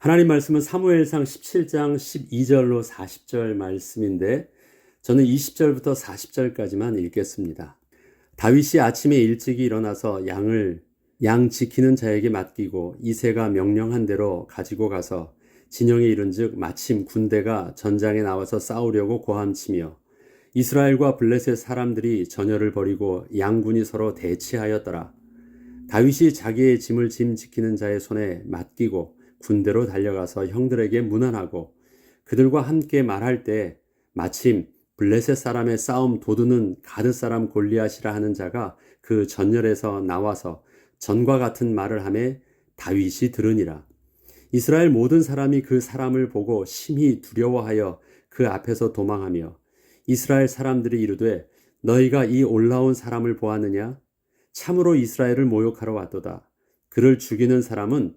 하나님 말씀은 사무엘상 17장 12절로 40절 말씀인데 저는 20절부터 40절까지만 읽겠습니다. 다윗이 아침에 일찍이 일어나서 양을 양 지키는 자에게 맡기고 이세가 명령한 대로 가지고 가서 진영에 이른즉 마침 군대가 전장에 나와서 싸우려고 고함치며 이스라엘과 블레셋 사람들이 전열을 벌이고 양군이 서로 대치하였더라. 다윗이 자기의 짐을 짐 지키는 자의 손에 맡기고 군대로 달려가서 형들에게 문안하고 그들과 함께 말할 때 마침 블레셋 사람의 싸움 도두는 가드 사람 골리앗이라 하는 자가 그 전열에서 나와서 전과 같은 말을 하매 다윗이 들으니라. 이스라엘 모든 사람이 그 사람을 보고 심히 두려워하여 그 앞에서 도망하며 이스라엘 사람들이 이르되 너희가 이 올라온 사람을 보았느냐? 참으로 이스라엘을 모욕하러 왔도다. 그를 죽이는 사람은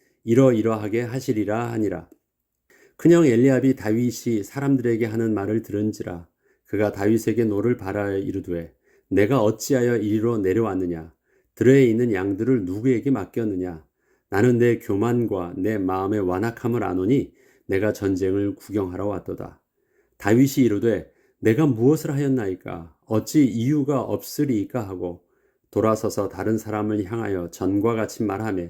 이러이러하게 하시리라 하니라. 그냥 엘리압이 다윗이 사람들에게 하는 말을 들은지라 그가 다윗에게 노를 바라여 이르되 내가 어찌하여 이리로 내려왔느냐? 들에 있는 양들을 누구에게 맡겼느냐? 나는 내 교만과 내 마음의 완악함을 아노니 내가 전쟁을 구경하러 왔도다. 다윗이 이르되 내가 무엇을 하였나이까? 어찌 이유가 없으리이까? 하고 돌아서서 다른 사람을 향하여 전과 같이 말하며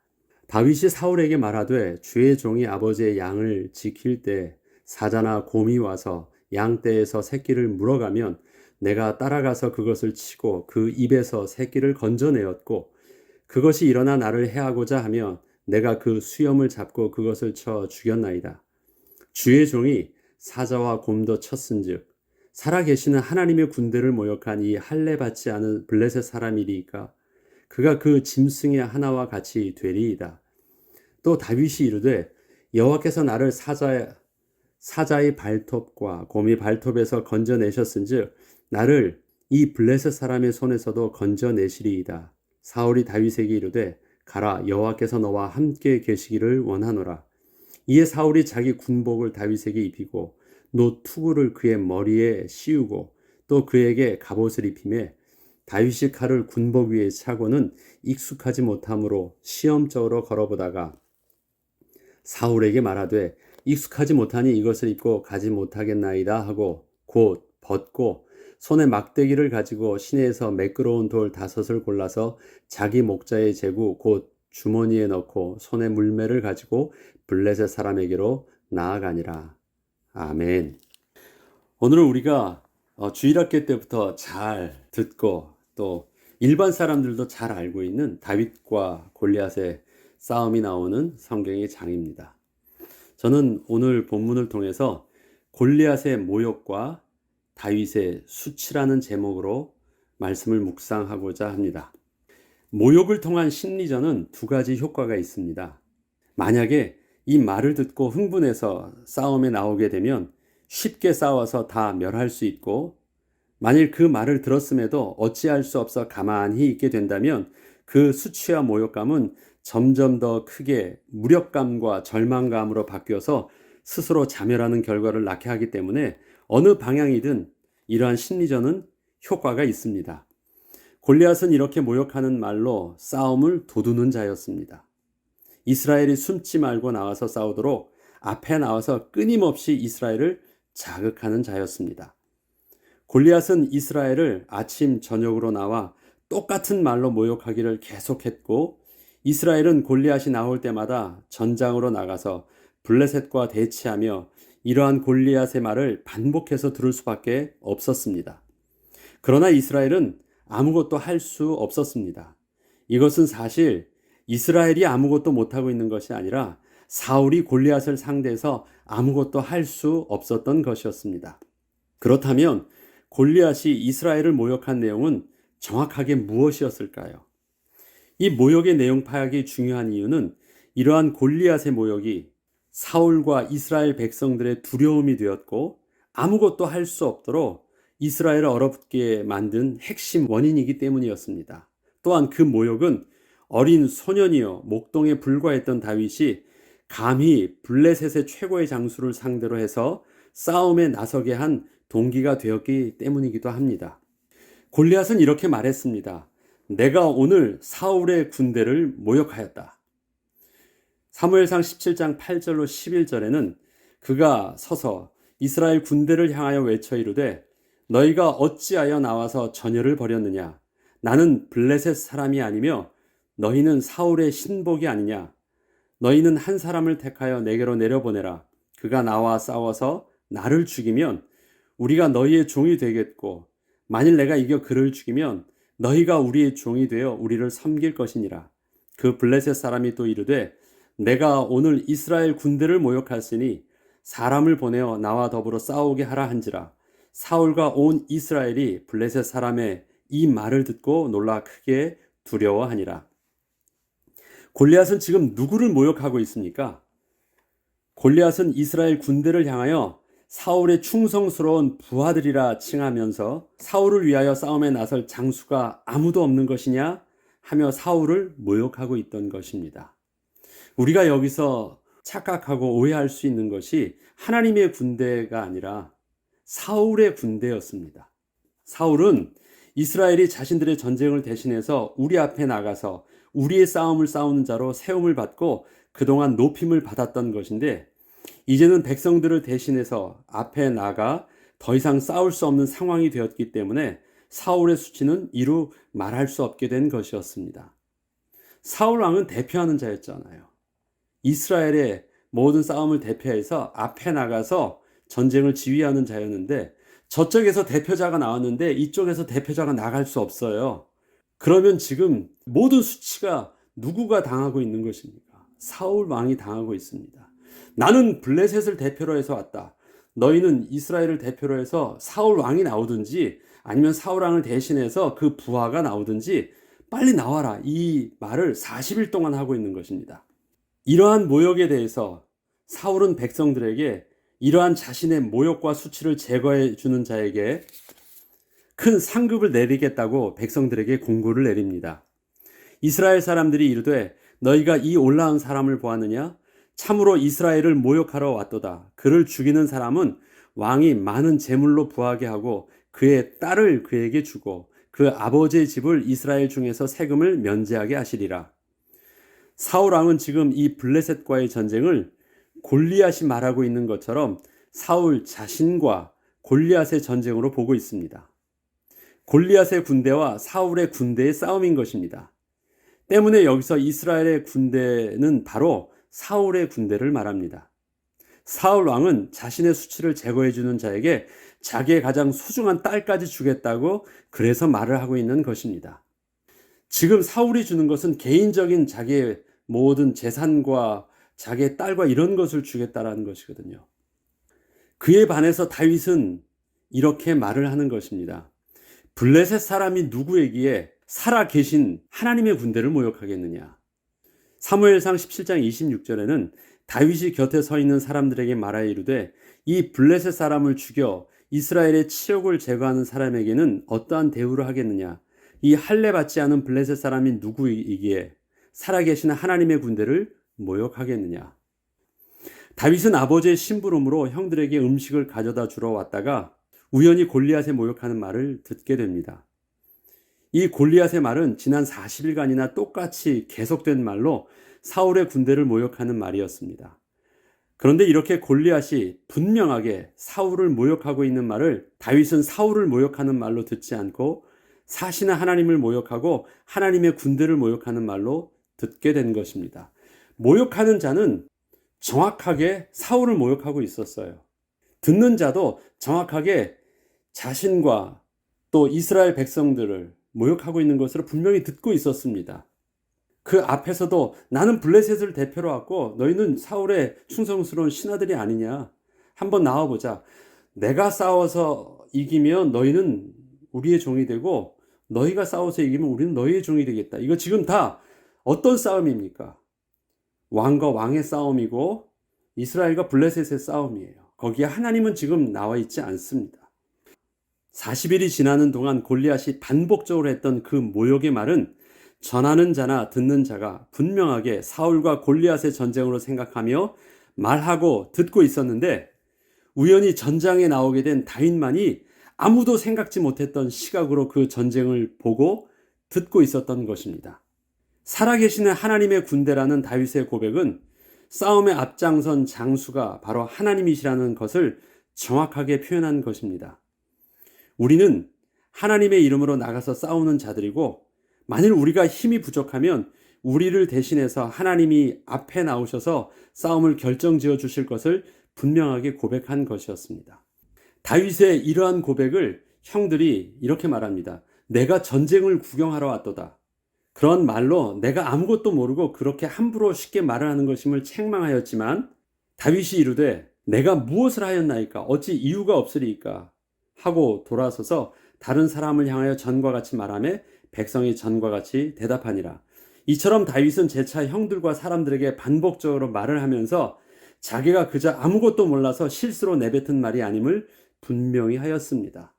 다윗이 사울에게 말하되 주의 종이 아버지의 양을 지킬 때 사자나 곰이 와서 양떼에서 새끼를 물어가면 내가 따라가서 그것을 치고 그 입에서 새끼를 건져내었고 그것이 일어나 나를 해하고자 하면 내가 그 수염을 잡고 그것을 쳐 죽였나이다. 주의 종이 사자와 곰도 쳤은즉 살아계시는 하나님의 군대를 모욕한 이 할례 받지 않은 블레셋 사람이리까 그가 그 짐승의 하나와 같이 되리이다. 또 다윗이 이르되 여호와께서 나를 사자의 사자의 발톱과 곰이 발톱에서 건져내셨은즉 나를 이 블레셋 사람의 손에서도 건져내시리이다. 사울이 다윗에게 이르되 가라 여호와께서 너와 함께 계시기를 원하노라. 이에 사울이 자기 군복을 다윗에게 입히고 노 투구를 그의 머리에 씌우고 또 그에게 갑옷을 입히매 다윗이 칼을 군복 위에 차고는 익숙하지 못하므로 시험적으로 걸어보다가 사울에게 말하되 익숙하지 못하니 이것을 입고 가지 못하겠나이다 하고 곧 벗고 손에 막대기를 가지고 시내에서 매끄러운 돌 다섯을 골라서 자기 목자의 제구 곧 주머니에 넣고 손에 물매를 가지고 블레셋 사람에게로 나아가니라. 아멘. 오늘은 우리가 어, 주일학교 때부터 잘 듣고 또 일반 사람들도 잘 알고 있는 다윗과 골리앗의 싸움이 나오는 성경의 장입니다. 저는 오늘 본문을 통해서 골리앗의 모욕과 다윗의 수치라는 제목으로 말씀을 묵상하고자 합니다. 모욕을 통한 심리전은 두 가지 효과가 있습니다. 만약에 이 말을 듣고 흥분해서 싸움에 나오게 되면 쉽게 싸워서 다 멸할 수 있고 만일 그 말을 들었음에도 어찌할 수 없어 가만히 있게 된다면 그 수치와 모욕감은 점점 더 크게 무력감과 절망감으로 바뀌어서 스스로 자멸하는 결과를 낳게 하기 때문에 어느 방향이든 이러한 심리전은 효과가 있습니다. 골리앗은 이렇게 모욕하는 말로 싸움을 도두는 자였습니다. 이스라엘이 숨지 말고 나와서 싸우도록 앞에 나와서 끊임없이 이스라엘을 자극하는 자였습니다. 골리앗은 이스라엘을 아침 저녁으로 나와 똑같은 말로 모욕하기를 계속했고 이스라엘은 골리앗이 나올 때마다 전장으로 나가서 블레셋과 대치하며 이러한 골리앗의 말을 반복해서 들을 수밖에 없었습니다. 그러나 이스라엘은 아무것도 할 수 없었습니다. 이것은 사실 이스라엘이 아무것도 못하고 있는 것이 아니라 사울이 골리앗을 상대해서 아무것도 할 수 없었던 것이었습니다. 그렇다면 골리앗이 이스라엘을 모욕한 내용은 정확하게 무엇이었을까요? 이 모욕의 내용 파악이 중요한 이유는 이러한 골리앗의 모욕이 사울과 이스라엘 백성들의 두려움이 되었고 아무것도 할 수 없도록 이스라엘을 얼어붙게 만든 핵심 원인이기 때문이었습니다. 또한 그 모욕은 어린 소년이여 목동에 불과했던 다윗이 감히 블레셋의 최고의 장수를 상대로 해서 싸움에 나서게 한 동기가 되었기 때문이기도 합니다. 골리앗은 이렇게 말했습니다. 내가 오늘 사울의 군대를 모욕하였다. 사무엘상 17장 8절로 11절에는 그가 서서 이스라엘 군대를 향하여 외쳐 이르되 너희가 어찌하여 나와서 전열을 벌였느냐? 나는 블레셋 사람이 아니며 너희는 사울의 신복이 아니냐? 너희는 한 사람을 택하여 내게로 내려보내라. 그가 나와 싸워서 나를 죽이면 우리가 너희의 종이 되겠고 만일 내가 이겨 그를 죽이면 너희가 우리의 종이 되어 우리를 섬길 것이니라 그 블레셋 사람이 또 이르되 내가 오늘 이스라엘 군대를 모욕하였으니 사람을 보내어 나와 더불어 싸우게 하라 한지라 사울과 온 이스라엘이 블레셋 사람의 이 말을 듣고 놀라 크게 두려워하니라. 골리앗은 지금 누구를 모욕하고 있습니까? 골리앗은 이스라엘 군대를 향하여 사울의 충성스러운 부하들이라 칭하면서 사울을 위하여 싸움에 나설 장수가 아무도 없는 것이냐 하며 사울을 모욕하고 있던 것입니다. 우리가 여기서 착각하고 오해할 수 있는 것이 하나님의 군대가 아니라 사울의 군대였습니다. 사울은 이스라엘이 자신들의 전쟁을 대신해서 우리 앞에 나가서 우리의 싸움을 싸우는 자로 세움을 받고 그동안 높임을 받았던 것인데 이제는 백성들을 대신해서 앞에 나가 더 이상 싸울 수 없는 상황이 되었기 때문에 사울의 수치는 이루 말할 수 없게 된 것이었습니다. 사울 왕은 대표하는 자였잖아요. 이스라엘의 모든 싸움을 대표해서 앞에 나가서 전쟁을 지휘하는 자였는데 저쪽에서 대표자가 나왔는데 이쪽에서 대표자가 나갈 수 없어요. 그러면 지금 모든 수치가 누구가 당하고 있는 것입니까? 사울 왕이 당하고 있습니다. 나는 블레셋을 대표로 해서 왔다. 너희는 이스라엘을 대표로 해서 사울 왕이 나오든지 아니면 사울 왕을 대신해서 그 부하가 나오든지 빨리 나와라. 이 말을 40일 동안 하고 있는 것입니다. 이러한 모욕에 대해서 사울은 백성들에게 이러한 자신의 모욕과 수치를 제거해 주는 자에게 큰 상급을 내리겠다고 백성들에게 공고를 내립니다. 이스라엘 사람들이 이르되 너희가 이 올라온 사람을 보았느냐? 참으로 이스라엘을 모욕하러 왔도다. 그를 죽이는 사람은 왕이 많은 재물로 부하게 하고 그의 딸을 그에게 주고 그 아버지의 집을 이스라엘 중에서 세금을 면제하게 하시리라. 사울 왕은 지금 이 블레셋과의 전쟁을 골리앗이 말하고 있는 것처럼 사울 자신과 골리앗의 전쟁으로 보고 있습니다. 골리앗의 군대와 사울의 군대의 싸움인 것입니다. 때문에 여기서 이스라엘의 군대는 바로 사울의 군대를 말합니다. 사울 왕은 자신의 수치를 제거해 주는 자에게 자기의 가장 소중한 딸까지 주겠다고 그래서 말을 하고 있는 것입니다. 지금 사울이 주는 것은 개인적인 자기의 모든 재산과 자기의 딸과 이런 것을 주겠다라는 것이거든요. 그에 반해서 다윗은 이렇게 말을 하는 것입니다. 블레셋 사람이 누구에게 살아 계신 하나님의 군대를 모욕하겠느냐? 사무엘상 17장 26절에는 다윗이 곁에 서 있는 사람들에게 말하여 이르되 이 블레셋 사람을 죽여 이스라엘의 치욕을 제거하는 사람에게는 어떠한 대우를 하겠느냐? 이 할례 받지 않은 블레셋 사람이 누구이기에 살아계신 하나님의 군대를 모욕하겠느냐? 다윗은 아버지의 심부름으로 형들에게 음식을 가져다 주러 왔다가 우연히 골리앗의 모욕하는 말을 듣게 됩니다. 이 골리앗의 말은 지난 40일간이나 똑같이 계속된 말로 사울의 군대를 모욕하는 말이었습니다. 그런데 이렇게 골리앗이 분명하게 사울을 모욕하고 있는 말을 다윗은 사울을 모욕하는 말로 듣지 않고 사신의 하나님을 모욕하고 하나님의 군대를 모욕하는 말로 듣게 된 것입니다. 모욕하는 자는 정확하게 사울을 모욕하고 있었어요. 듣는 자도 정확하게 자신과 또 이스라엘 백성들을 모욕하고 있는 것으로 분명히 듣고 있었습니다. 그 앞에서도 나는 블레셋을 대표로 왔고 너희는 사울의 충성스러운 신하들이 아니냐. 한번 나와보자. 내가 싸워서 이기면 너희는 우리의 종이 되고 너희가 싸워서 이기면 우리는 너희의 종이 되겠다. 이거 지금 다 어떤 싸움입니까? 왕과 왕의 싸움이고 이스라엘과 블레셋의 싸움이에요. 거기에 하나님은 지금 나와 있지 않습니다. 40일이 지나는 동안 골리앗이 반복적으로 했던 그 모욕의 말은 전하는 자나 듣는 자가 분명하게 사울과 골리앗의 전쟁으로 생각하며 말하고 듣고 있었는데 우연히 전장에 나오게 된 다윗만이 아무도 생각지 못했던 시각으로 그 전쟁을 보고 듣고 있었던 것입니다. 살아계시는 하나님의 군대라는 다윗의 고백은 싸움의 앞장선 장수가 바로 하나님이시라는 것을 정확하게 표현한 것입니다. 우리는 하나님의 이름으로 나가서 싸우는 자들이고 만일 우리가 힘이 부족하면 우리를 대신해서 하나님이 앞에 나오셔서 싸움을 결정지어 주실 것을 분명하게 고백한 것이었습니다. 다윗의 이러한 고백을 형들이 이렇게 말합니다. 내가 전쟁을 구경하러 왔도다. 그런 말로 내가 아무것도 모르고 그렇게 함부로 쉽게 말을 하는 것임을 책망하였지만 다윗이 이르되 내가 무엇을 하였나이까 어찌 이유가 없으리이까 하고 돌아서서 다른 사람을 향하여 전과 같이 말하며 백성이 전과 같이 대답하니라. 이처럼 다윗은 재차 형들과 사람들에게 반복적으로 말을 하면서 자기가 그저 아무것도 몰라서 실수로 내뱉은 말이 아님을 분명히 하였습니다.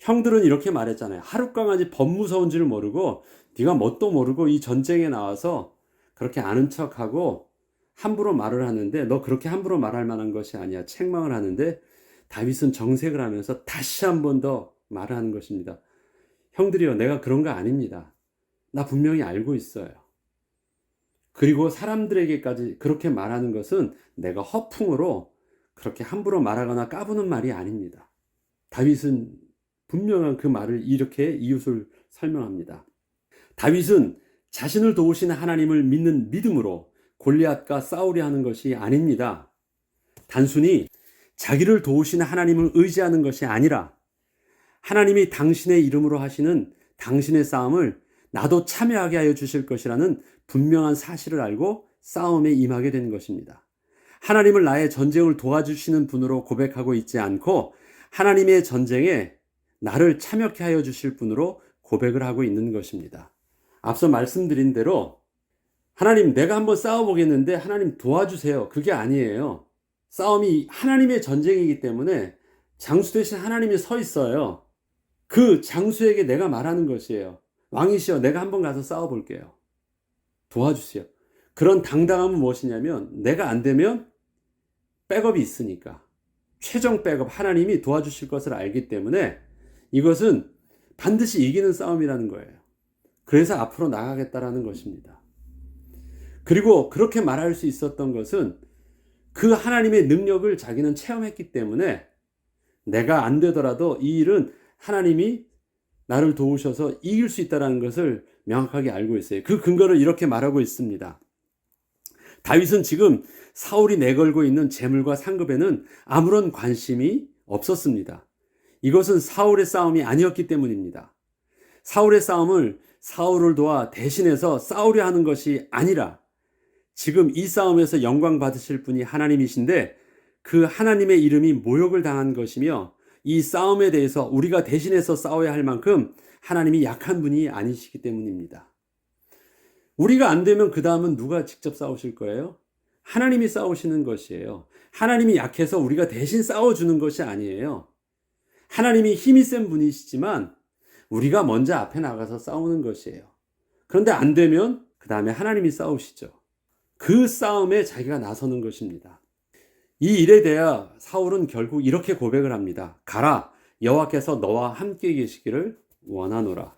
형들은 이렇게 말했잖아요. 하룻강아지 법무서운 줄 모르고 네가 뭣도 모르고 이 전쟁에 나와서 그렇게 아는 척하고 함부로 말을 하는데 너 그렇게 함부로 말할 만한 것이 아니야. 책망을 하는데 다윗은 정색을 하면서 다시 한 번 더 말을 하는 것입니다. 형들이요, 내가 그런 거 아닙니다. 나 분명히 알고 있어요. 그리고 사람들에게까지 그렇게 말하는 것은 내가 허풍으로 그렇게 함부로 말하거나 까부는 말이 아닙니다. 다윗은 분명한 그 말을 이렇게 이웃을 설명합니다. 다윗은 자신을 도우시는 하나님을 믿는 믿음으로 골리앗과 싸우려 하는 것이 아닙니다. 단순히 자기를 도우시는 하나님을 의지하는 것이 아니라 하나님이 당신의 이름으로 하시는 당신의 싸움을 나도 참여하게 하여 주실 것이라는 분명한 사실을 알고 싸움에 임하게 된 것입니다. 하나님을 나의 전쟁을 도와주시는 분으로 고백하고 있지 않고 하나님의 전쟁에 나를 참여케 하여 주실 분으로 고백을 하고 있는 것입니다. 앞서 말씀드린 대로 하나님 내가 한번 싸워보겠는데 하나님 도와주세요. 그게 아니에요. 싸움이 하나님의 전쟁이기 때문에 장수 대신 하나님이 서 있어요. 그 장수에게 내가 말하는 것이에요. 왕이시여 내가 한번 가서 싸워볼게요. 도와주세요. 그런 당당함은 무엇이냐면 내가 안 되면 백업이 있으니까. 최종 백업 하나님이 도와주실 것을 알기 때문에 이것은 반드시 이기는 싸움이라는 거예요. 그래서 앞으로 나가겠다라는 것입니다. 그리고 그렇게 말할 수 있었던 것은 그 하나님의 능력을 자기는 체험했기 때문에 내가 안 되더라도 이 일은 하나님이 나를 도우셔서 이길 수 있다는 것을 명확하게 알고 있어요. 그 근거를 이렇게 말하고 있습니다. 다윗은 지금 사울이 내걸고 있는 재물과 상급에는 아무런 관심이 없었습니다. 이것은 사울의 싸움이 아니었기 때문입니다. 사울의 싸움을 사울을 도와 대신해서 싸우려 하는 것이 아니라 지금 이 싸움에서 영광 받으실 분이 하나님이신데 그 하나님의 이름이 모욕을 당한 것이며 이 싸움에 대해서 우리가 대신해서 싸워야 할 만큼 하나님이 약한 분이 아니시기 때문입니다. 우리가 안 되면 그 다음은 누가 직접 싸우실 거예요? 하나님이 싸우시는 것이에요. 하나님이 약해서 우리가 대신 싸워주는 것이 아니에요. 하나님이 힘이 센 분이시지만 우리가 먼저 앞에 나가서 싸우는 것이에요. 그런데 안 되면 그 다음에 하나님이 싸우시죠. 그 싸움에 자기가 나서는 것입니다. 이 일에 대하여 사울은 결국 이렇게 고백을 합니다. 가라 여호와께서 너와 함께 계시기를 원하노라.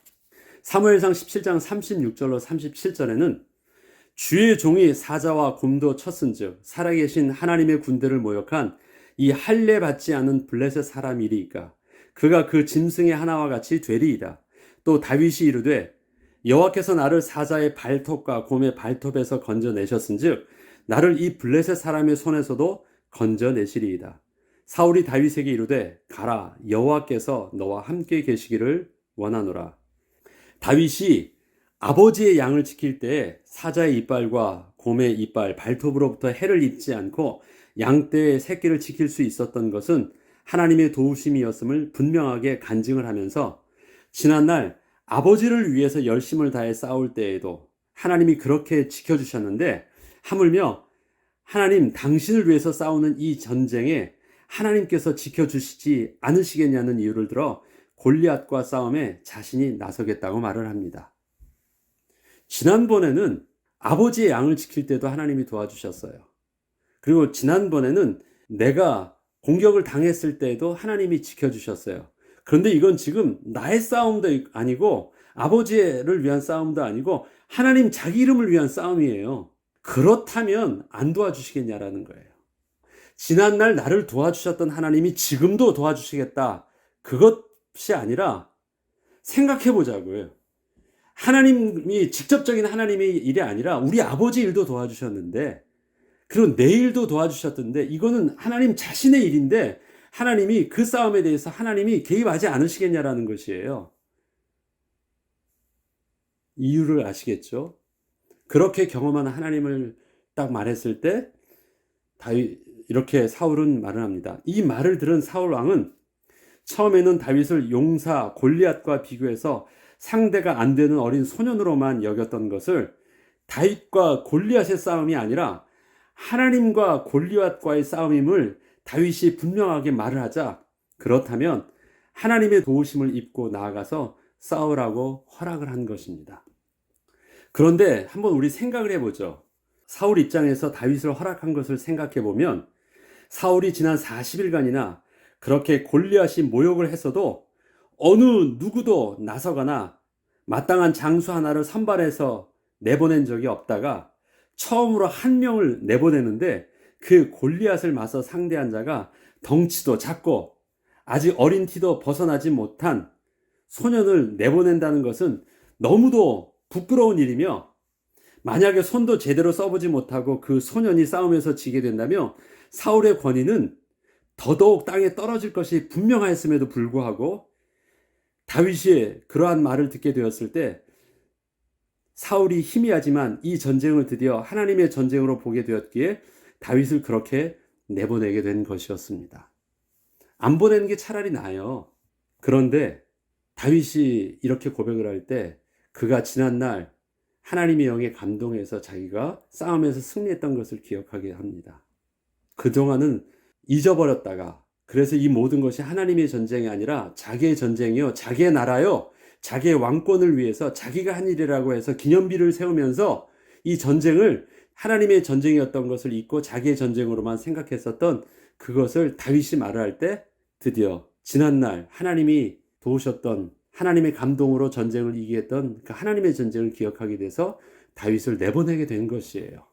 사무엘상 17장 36절로 37절에는 주의 종이 사자와 곰도 쳤은즉 살아계신 하나님의 군대를 모욕한 이 할례 받지 않은 블레셋 사람이리이까 그가 그 짐승의 하나와 같이 되리이다. 또 다윗이 이르되 여호와께서 나를 사자의 발톱과 곰의 발톱에서 건져내셨은즉 나를 이 블레셋 사람의 손에서도 건져내시리이다. 사울이 다윗에게 이르되 가라 여호와께서 너와 함께 계시기를 원하노라. 다윗이 아버지의 양을 지킬 때 사자의 이빨과 곰의 이빨, 발톱으로부터 해를 입지 않고 양떼의 새끼를 지킬 수 있었던 것은 하나님의 도우심이었음을 분명하게 간증을 하면서 지난날 아버지를 위해서 열심을 다해 싸울 때에도 하나님이 그렇게 지켜주셨는데 하물며 하나님 당신을 위해서 싸우는 이 전쟁에 하나님께서 지켜주시지 않으시겠냐는 이유를 들어 골리앗과 싸움에 자신이 나서겠다고 말을 합니다. 지난번에는 아버지의 양을 지킬 때도 하나님이 도와주셨어요. 그리고 지난번에는 내가 공격을 당했을 때에도 하나님이 지켜주셨어요. 그런데 이건 지금 나의 싸움도 아니고 아버지를 위한 싸움도 아니고 하나님 자기 이름을 위한 싸움이에요. 그렇다면 안 도와주시겠냐라는 거예요. 지난날 나를 도와주셨던 하나님이 지금도 도와주시겠다. 그것이 아니라 생각해 보자고요. 하나님이 직접적인 하나님의 일이 아니라 우리 아버지 일도 도와주셨는데 그리고 내 일도 도와주셨던데 이거는 하나님 자신의 일인데 하나님이 그 싸움에 대해서 하나님이 개입하지 않으시겠냐라는 것이에요. 이유를 아시겠죠? 그렇게 경험한 하나님을 딱 말했을 때 다윗 이렇게 사울은 말을 합니다. 이 말을 들은 사울 왕은 처음에는 다윗을 용사 골리앗과 비교해서 상대가 안 되는 어린 소년으로만 여겼던 것을 다윗과 골리앗의 싸움이 아니라 하나님과 골리앗과의 싸움임을 다윗이 분명하게 말을 하자 그렇다면 하나님의 도우심을 입고 나아가서 싸우라고 허락을 한 것입니다. 그런데 한번 우리 생각을 해보죠. 사울 입장에서 다윗을 허락한 것을 생각해 보면 사울이 지난 40일간이나 그렇게 골리앗이 모욕을 했어도 어느 누구도 나서거나 마땅한 장수 하나를 선발해서 내보낸 적이 없다가 처음으로 한 명을 내보내는데 그 골리앗을 맞서 상대한 자가 덩치도 작고 아직 어린 티도 벗어나지 못한 소년을 내보낸다는 것은 너무도 부끄러운 일이며 만약에 손도 제대로 써보지 못하고 그 소년이 싸움에서 지게 된다면 사울의 권위는 더더욱 땅에 떨어질 것이 분명하였음에도 불구하고 다윗이 그러한 말을 듣게 되었을 때 사울이 희미하지만 이 전쟁을 드디어 하나님의 전쟁으로 보게 되었기에 다윗을 그렇게 내보내게 된 것이었습니다. 안 보내는 게 차라리 나아요. 그런데 다윗이 이렇게 고백을 할 때 그가 지난날 하나님의 영에 감동해서 자기가 싸움에서 승리했던 것을 기억하게 합니다. 그동안은 잊어버렸다가 그래서 이 모든 것이 하나님의 전쟁이 아니라 자기의 전쟁이요, 자기의 나라요, 자기의 왕권을 위해서 자기가 한 일이라고 해서 기념비를 세우면서 이 전쟁을 하나님의 전쟁이었던 것을 잊고 자기의 전쟁으로만 생각했었던 그것을 다윗이 말을 할때 드디어 지난날 하나님이 도우셨던 하나님의 감동으로 전쟁을 이기게 했던 그 하나님의 전쟁을 기억하게 돼서 다윗을 내보내게 된 것이에요.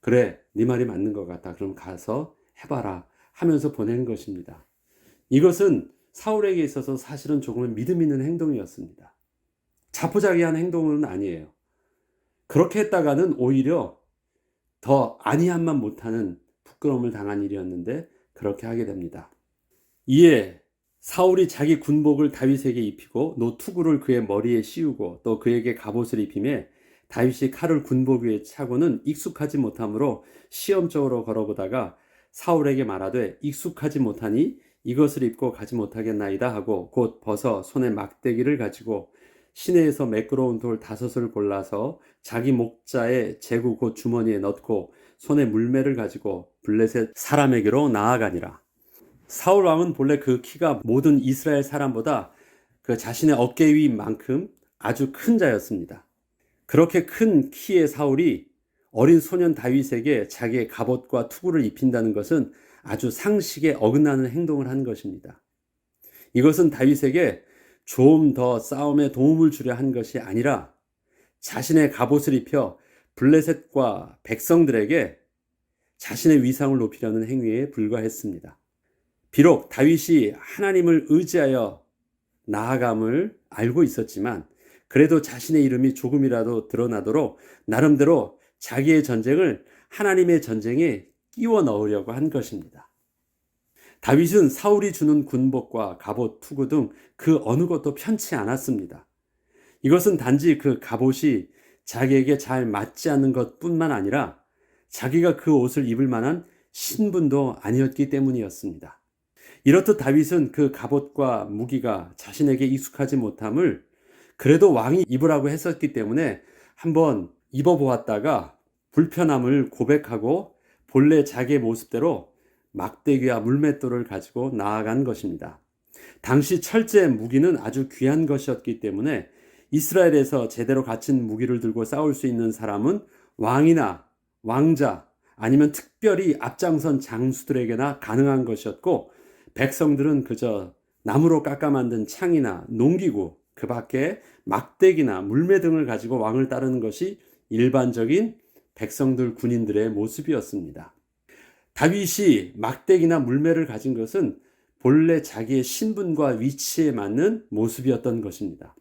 그래, 네 말이 맞는 것 같다. 그럼 가서 해봐라 하면서 보낸 것입니다. 이것은 사울에게 있어서 사실은 조금은 믿음 있는 행동이었습니다. 자포자기한 행동은 아니에요. 그렇게 했다가는 오히려 더 아니함만 못하는 부끄러움을 당한 일이었는데 그렇게 하게 됩니다. 이에 사울이 자기 군복을 다윗에게 입히고 노투구를 그의 머리에 씌우고 또 그에게 갑옷을 입힘에 다윗이 칼을 군복 위에 차고는 익숙하지 못하므로 시험적으로 걸어보다가 사울에게 말하되 익숙하지 못하니 이것을 입고 가지 못하겠나이다 하고 곧 벗어 손에 막대기를 가지고 시내에서 매끄러운 돌 다섯을 골라서 자기 목자의 제구 곧 주머니에 넣고 손에 물매를 가지고 블레셋 사람에게로 나아가니라. 사울 왕은 본래 그 키가 모든 이스라엘 사람보다 그 자신의 어깨 위만큼 아주 큰 자였습니다. 그렇게 큰 키의 사울이 어린 소년 다윗에게 자기의 갑옷과 투구를 입힌다는 것은 아주 상식에 어긋나는 행동을 한 것입니다. 이것은 다윗에게 좀 더 싸움에 도움을 주려 한 것이 아니라 자신의 갑옷을 입혀 블레셋과 백성들에게 자신의 위상을 높이려는 행위에 불과했습니다. 비록 다윗이 하나님을 의지하여 나아감을 알고 있었지만 그래도 자신의 이름이 조금이라도 드러나도록 나름대로 자기의 전쟁을 하나님의 전쟁에 끼워 넣으려고 한 것입니다. 다윗은 사울이 주는 군복과 갑옷, 투구 등 그 어느 것도 편치 않았습니다. 이것은 단지 그 갑옷이 자기에게 잘 맞지 않는 것 뿐만 아니라 자기가 그 옷을 입을 만한 신분도 아니었기 때문이었습니다. 이렇듯 다윗은 그 갑옷과 무기가 자신에게 익숙하지 못함을 그래도 왕이 입으라고 했었기 때문에 한번 입어보았다가 불편함을 고백하고 본래 자기의 모습대로 막대기와 물맷돌을 가지고 나아간 것입니다. 당시 철제 무기는 아주 귀한 것이었기 때문에 이스라엘에서 제대로 갖춘 무기를 들고 싸울 수 있는 사람은 왕이나 왕자 아니면 특별히 앞장선 장수들에게나 가능한 것이었고 백성들은 그저 나무로 깎아 만든 창이나 농기구 그 밖에 막대기나 물매 등을 가지고 왕을 따르는 것이 일반적인 백성들 군인들의 모습이었습니다. 다윗이 막대기나 물매를 가진 것은 본래 자기의 신분과 위치에 맞는 모습이었던 것입니다.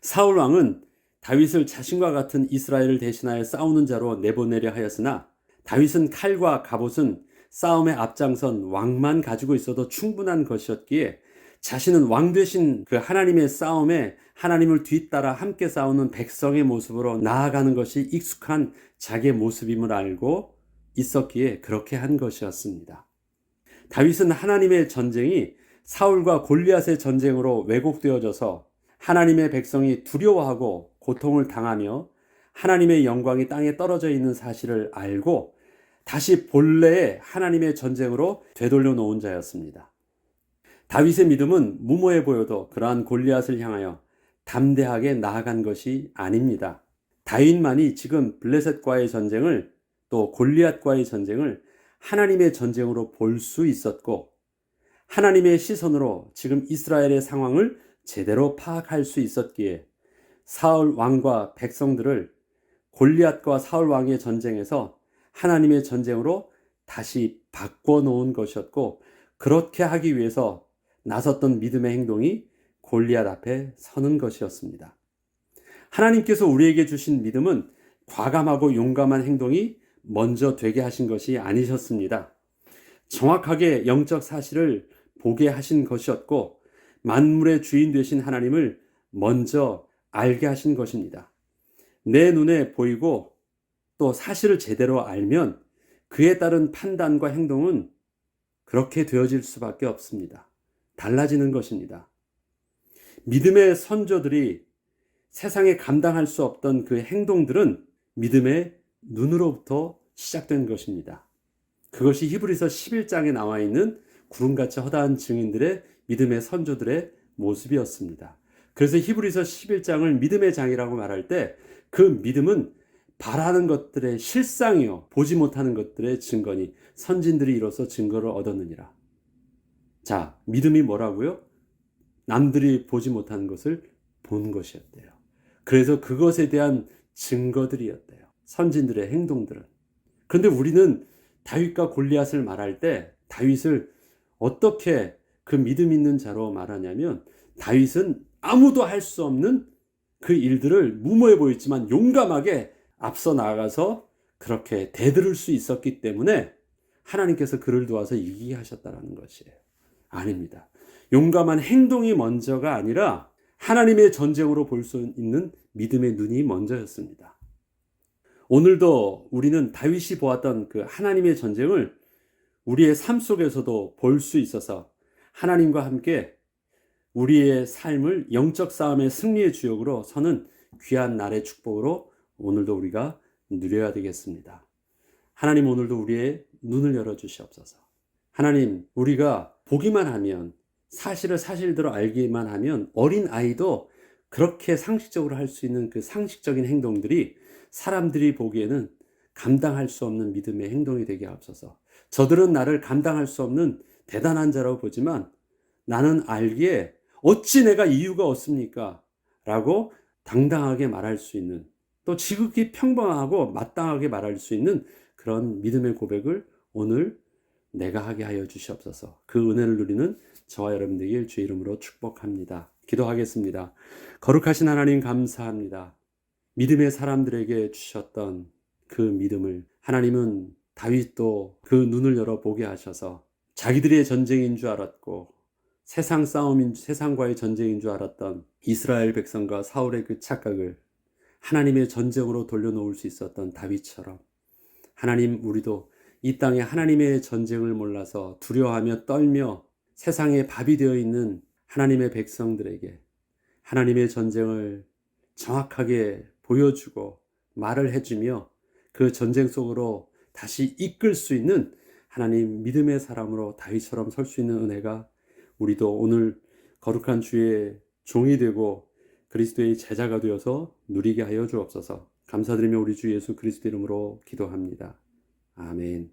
사울 왕은 다윗을 자신과 같은 이스라엘을 대신하여 싸우는 자로 내보내려 하였으나 다윗은 칼과 갑옷은 싸움에 앞장선 왕만 가지고 있어도 충분한 것이었기에 자신은 왕 되신 그 하나님의 싸움에 하나님을 뒤따라 함께 싸우는 백성의 모습으로 나아가는 것이 익숙한 자기의 모습임을 알고 있었기에 그렇게 한 것이었습니다. 다윗은 하나님의 전쟁이 사울과 골리앗의 전쟁으로 왜곡되어져서 하나님의 백성이 두려워하고 고통을 당하며 하나님의 영광이 땅에 떨어져 있는 사실을 알고 다시 본래의 하나님의 전쟁으로 되돌려 놓은 자였습니다. 다윗의 믿음은 무모해 보여도 그러한 골리앗을 향하여 담대하게 나아간 것이 아닙니다. 다윗만이 지금 블레셋과의 전쟁을 또 골리앗과의 전쟁을 하나님의 전쟁으로 볼 수 있었고 하나님의 시선으로 지금 이스라엘의 상황을 제대로 파악할 수 있었기에 사울 왕과 백성들을 골리앗과 사울 왕의 전쟁에서 하나님의 전쟁으로 다시 바꿔 놓은 것이었고 그렇게 하기 위해서 나섰던 믿음의 행동이 골리앗 앞에 서는 것이었습니다. 하나님께서 우리에게 주신 믿음은 과감하고 용감한 행동이 먼저 되게 하신 것이 아니셨습니다. 정확하게 영적 사실을 보게 하신 것이었고 만물의 주인 되신 하나님을 먼저 알게 하신 것입니다. 내 눈에 보이고 또 사실을 제대로 알면 그에 따른 판단과 행동은 그렇게 되어질 수밖에 없습니다. 달라지는 것입니다. 믿음의 선조들이 세상에 감당할 수 없던 그 행동들은 믿음의 눈으로부터 시작된 것입니다. 그것이 히브리서 11장에 나와 있는 구름같이 허다한 증인들의 믿음의 선조들의 모습이었습니다. 그래서 히브리서 11장을 믿음의 장이라고 말할 때 그 믿음은 바라는 것들의 실상이요 보지 못하는 것들의 증거니 선진들이 이로써 증거를 얻었느니라. 자, 믿음이 뭐라고요? 남들이 보지 못하는 것을 본 것이었대요. 그래서 그것에 대한 증거들이었대요. 선진들의 행동들은. 그런데 우리는 다윗과 골리앗을 말할 때 다윗을 어떻게 그 믿음 있는 자로 말하냐면 다윗은 아무도 할 수 없는 그 일들을 무모해 보였지만 용감하게 앞서 나가서 그렇게 대들을 수 있었기 때문에 하나님께서 그를 도와서 이기게 하셨다는 것이에요. 아닙니다. 용감한 행동이 먼저가 아니라 하나님의 전쟁으로 볼 수 있는 믿음의 눈이 먼저였습니다. 오늘도 우리는 다윗이 보았던 그 하나님의 전쟁을 우리의 삶 속에서도 볼 수 있어서 하나님과 함께 우리의 삶을 영적 싸움의 승리의 주역으로 서는 귀한 날의 축복으로 오늘도 우리가 누려야 되겠습니다. 하나님 오늘도 우리의 눈을 열어 주시옵소서. 하나님, 우리가 보기만 하면 사실을 사실대로 알기만 하면 어린 아이도 그렇게 상식적으로 할 수 있는 그 상식적인 행동들이 사람들이 보기에는 감당할 수 없는 믿음의 행동이 되게 하옵소서. 저들은 나를 감당할 수 없는 대단한 자라고 보지만 나는 알기에 어찌 내가 이유가 없습니까? 라고 당당하게 말할 수 있는 또 지극히 평범하고 마땅하게 말할 수 있는 그런 믿음의 고백을 오늘 내가 하게 하여 주시옵소서. 그 은혜를 누리는 저와 여러분 되길 주의 이름으로 축복합니다. 기도하겠습니다. 거룩하신 하나님 감사합니다. 믿음의 사람들에게 주셨던 그 믿음을 하나님은 다윗도 그 눈을 열어 보게 하셔서 자기들의 전쟁인 줄 알았고 세상 싸움인 세상과의 전쟁인 줄 알았던 이스라엘 백성과 사울의 그 착각을 하나님의 전쟁으로 돌려놓을 수 있었던 다윗처럼 하나님 우리도 이 땅에 하나님의 전쟁을 몰라서 두려워하며 떨며 세상에 밥이 되어 있는 하나님의 백성들에게 하나님의 전쟁을 정확하게 보여주고 말을 해주며 그 전쟁 속으로 다시 이끌 수 있는 하나님 믿음의 사람으로 다윗처럼 설 수 있는 은혜가 우리도 오늘 거룩한 주의 종이 되고 그리스도의 제자가 되어서 누리게 하여 주옵소서. 감사드리며 우리 주 예수 그리스도 이름으로 기도합니다. 아멘.